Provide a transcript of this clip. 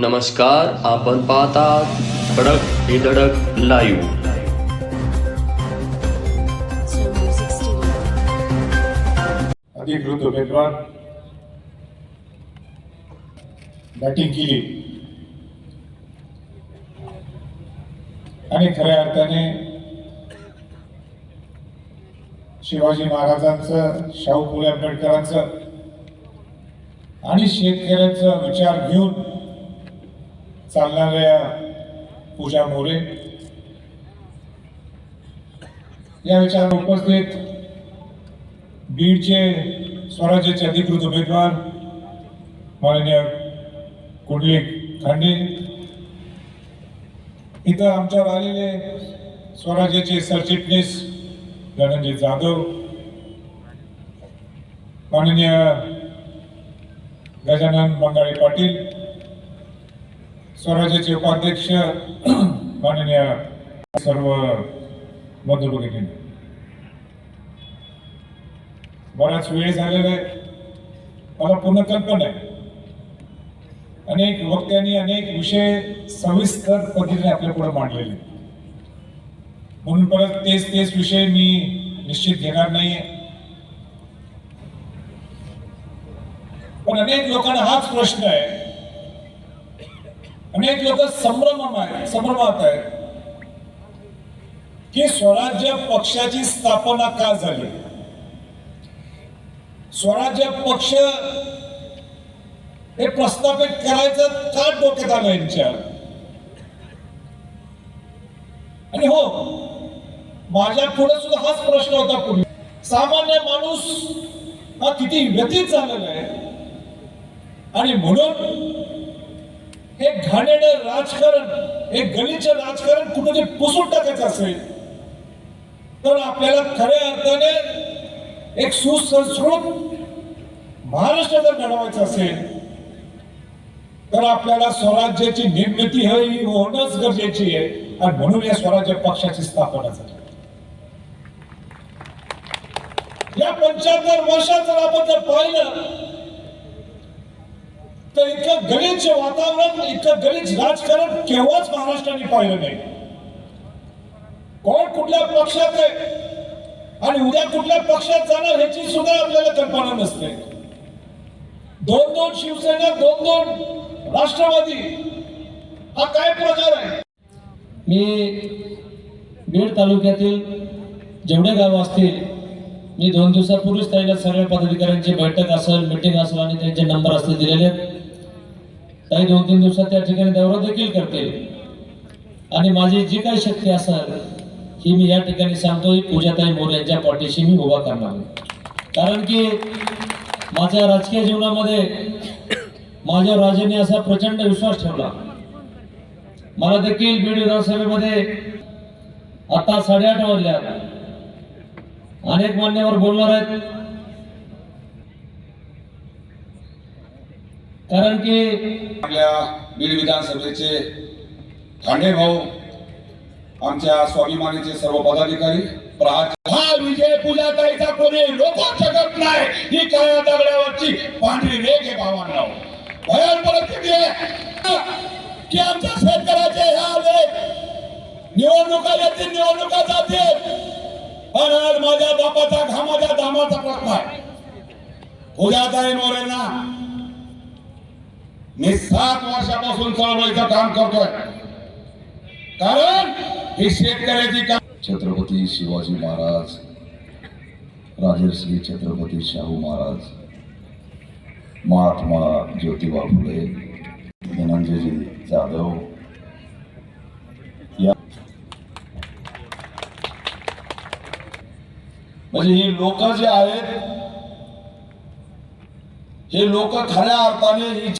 नमस्कार आपण पाहतात धडक हे धडक लाईव्ह अधिकृत उमेदवार बॅटिंग केली. आणि खऱ्या अर्थाने शिवाजी महाराजांचं शाहू फुले आंबेडकरांचं आणि शेतकऱ्यांचा विचार घेऊन चालणाऱ्या पूजा मोरे या विचार उपस्थित बीडचे स्वराज्याचे अधिकृत उमेदवार माननीय कुंडली खांडे इथं आमच्यावर आलेले स्वराज्याचे सरचिटणीस धनंजय जाधव माननीय गजानन बंगाळे पाटील स्वराज्याचे उपाध्यक्ष माननीय सर्व बंधू भगिनी. बराच वेळ झालेला आहे. मला पूर्ण कल्पना आहे. अनेक वक्त्यांनी अनेक विषय सविस्तर पद्धतीने आपल्या पुढे मांडलेले म्हणून परत तेच तेच विषय मी निश्चित घेणार नाहीये. पण अनेक लोकांना हाच प्रश्न आहे. अनेक लोक संभ्रम आहे संभ्रमात आहेत की स्वराज्य पक्षाची स्थापना का झाली? स्वराज्य पक्ष हे प्रस्थापित करायचं का डोक्यात आलं यांच्या आणि हो माझ्या पुढे सुद्धा हाच प्रश्न होता पूर्वी. सामान्य माणूस हा किती व्यतीत झालेला आहे. आणि म्हणून हे राजकारण हे गलीचं राजकारण कुठे पुसून टाकायचं असेल तर आपल्याला खऱ्या अर्थाने एक सुसंस्कृत महाराष्ट्र जर घडवायचं असेल तर आपल्याला स्वराज्याची निर्मिती ही होणंच गरजेची आहे. आणि म्हणून या स्वराज्य पक्षाची स्थापना झाली. या पंच्याहत्तर वर्षात जर आपण जर पाहिलं तर इतकं गलिच्छ वातावरण इतकं गलिच्छ राजकारण केव्हाच महाराष्ट्राने पाहिलं नाही. कोण कुठल्या पक्षात आहे आणि उद्या कुठल्या पक्षात जाणार ह्याची सुद्धा आपल्याला कल्पना नसते. दोन दोन शिवसेना दोन दोन राष्ट्रवादी हा काय प्रकार आहे? मी बीड तालुक्यातील जेवढे गाव असतील मी दोन दिवसापूर्वीच त्याला सगळ्या पदाधिकाऱ्यांची बैठक असेल मिटिंग असेल आणि त्यांचे नंबर असतील दिलेले आहेत. काही दोन तीन दिवसात त्या ठिकाणी दौरा देखील करतील. आणि माझी जी काही शक्ती असेल ही मी या ठिकाणी सांगतो ही पूजाताई मोरे यांच्या पाठीशी मी उभा करणार आहे. कारण की माझ्या राजकीय जीवनामध्ये माझ्या राजाने असा प्रचंड विश्वास ठेवला. मला देखील बीड विधानसभेमध्ये आता साडेआठ वाजल्या अनेक मान्यवर बोलणार आहेत. कारण की आपल्या बीड विधानसभेचे खांडे भाऊ आमच्या स्वाभिमानीचे सर्व पदाधिकारी प्राच हा विजय पूजाताईचा कोणी लोक शकत नाही ही काळ्या दगड्यावरची पांढरी रेख आहे भावांना. भयान परिस्थिती आहे. की आमच्या शेतकऱ्याचे ह्या आले निवडणुका येतील निवडणुका जातील. पण आज माझ्या बापाचा घामाच्या दामाचा प्रश्न आहे. पूजाताई मोरेंना मी सात वर्षापासून चळवळीचं काम करतोय. कारण ही शेतकऱ्याची काम छत्रपती शिवाजी महाराज राजर्षी छत्रपती शाहू महाराज महात्मा ज्योतिबा फुले धनंजयजी जाधव या म्हणजे ही लोक जे आहेत हे लोक खऱ्या अर्थाने ही